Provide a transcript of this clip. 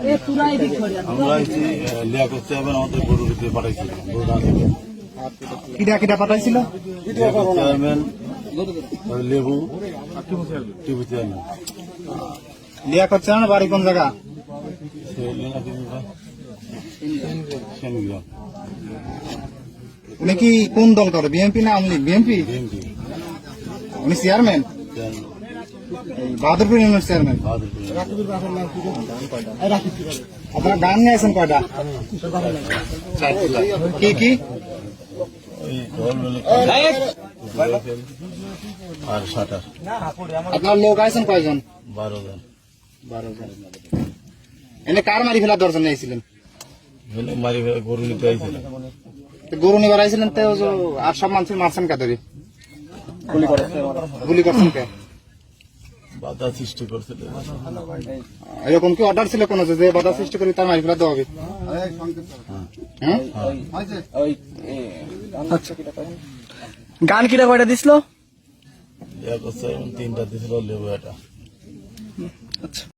আমরা এসেছি লিয়া করতে হবে আমাদের গরু দিতে গরু কিটা কিটা পাঠাইছিল? চেয়ারম্যান লেবু টিভি চেয়ারম্যান। লিয়া করছে না বাড়ি কোন জায়গা? উনি কি কোন দল করে বিএনপি না আওয়ামী লীগ? বিএনপি? উনি চেয়ারম্যান। বাহাদুরপুর ইউনিয়ন চেয়ারম্যান আপনারা গান গাইছেন কয়টা? কি কি? আপনার লোক আছেন কয়জন? বারো জন বারো জন এনে কার মারি ফেলার দর্শন নিয়েছিলেন? গরু নিতে আইছিল তো গরু নিবার আইছিলেন তো আর সব মানুষ মারছেন কে ধরে? গুলি করছেন কে? বাধা সৃষ্টি করছিল। এরকম কি অর্ডার ছিল কোনো যে যে বাধা সৃষ্টি করি তার মারি ফেলা দেওয়া হবে? হ্যাঁ? গান কিটা কয়টা দিছিল? তিনটা দিছিল লেবু এটা